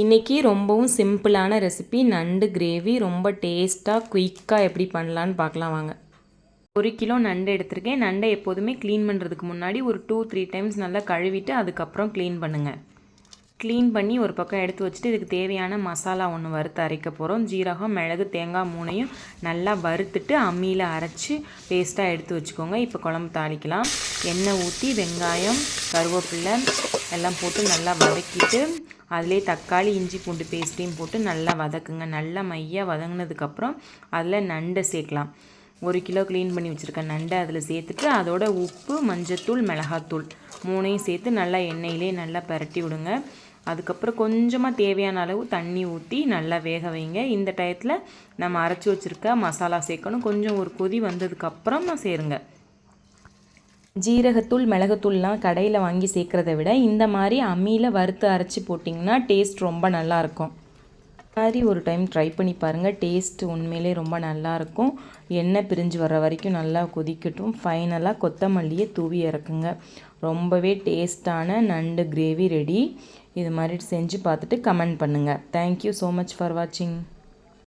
இன்றைக்கி ரொம்பவும் சிம்பிளான ரெசிபி நண்டு கிரேவி. ரொம்ப டேஸ்ட்டாக குயிக்காக எப்படி பண்ணலான்னு பார்க்கலாம் வாங்க. ஒரு கிலோ நண்டு எடுத்திருக்கேன். நண்டை எப்போதுமே க்ளீன் பண்ணுறதுக்கு முன்னாடி ஒரு டூ த்ரீ டைம்ஸ் நல்லா கழுவிட்டு அதுக்கப்புறம் க்ளீன் பண்ணுங்கள் க்ளீன் பண்ணி ஒரு பக்கம் எடுத்து வச்சுட்டு இதுக்கு தேவையான மசாலா ஒன்று வறுத்து அரைக்க போகிறோம் ஜீரகம் மிளகு தேங்காய் மூணையும் நல்லா வறுத்துட்டு அம்மியில் அரைச்சி பேஸ்ட்டாக எடுத்து வச்சுக்கோங்க. இப்போ குழம்பு தாளிக்கலாம். எண்ணெய் ஊற்றி வெங்காயம் கருவேப்பில்லை எல்லாம் போட்டு நல்லா வதக்கிட்டு அதிலே தக்காளி இஞ்சி பூண்டு பேஸ்ட்டையும் போட்டு நல்லா வதக்குங்க. நல்லா மையாக வதங்கினதுக்கப்புறம் அதில் நண்டை சேர்க்கலாம். ஒரு கிலோ க்ளீன் பண்ணி வச்சுருக்கேன் நண்டை அதில் சேர்த்துட்டு அதோட உப்பு மஞ்சத்தூள் மிளகாத்தூள் மூணையும் சேர்த்து நல்லா எண்ணெயிலே நல்லா பரட்டி விடுங்க. அதுக்கப்புறம் கொஞ்சமாக தேவையான அளவு தண்ணி ஊற்றி நல்லா வேக வைங்க. இந்த டயத்தில் நம்ம அரைச்சி வச்சுருக்க மசாலா சேர்க்கணும். கொஞ்சம் ஒரு கொதி வந்ததுக்கப்புறம் சேருங்க. ஜீரகத்தூள் மிளகுத்தூள்லாம் கடையில் வாங்கி சேர்க்குறத விட இந்த மாதிரி அம்மியில் வறுத்து அரைச்சி போட்டிங்கன்னா டேஸ்ட் ரொம்ப நல்லாயிருக்கும் மாதிரி ஒரு டைம் ட்ரை பண்ணி பாருங்கள் டேஸ்ட் உண்மையிலே ரொம்ப நல்லாயிருக்கும் எண்ணெய் பிரிஞ்சு வர வரைக்கும் நல்லா கொதிக்கட்டும். ஃபைனலாக கொத்தமல்லியை தூவி இறக்குங்க. ரொம்பவே டேஸ்டான நண்டு கிரேவி ரெடி. இது மாதிரி செஞ்சு பார்த்துட்டு கமெண்ட் பண்ணுங்கள் தேங்க்யூ ஸோ மச் ஃபார் வாட்சிங்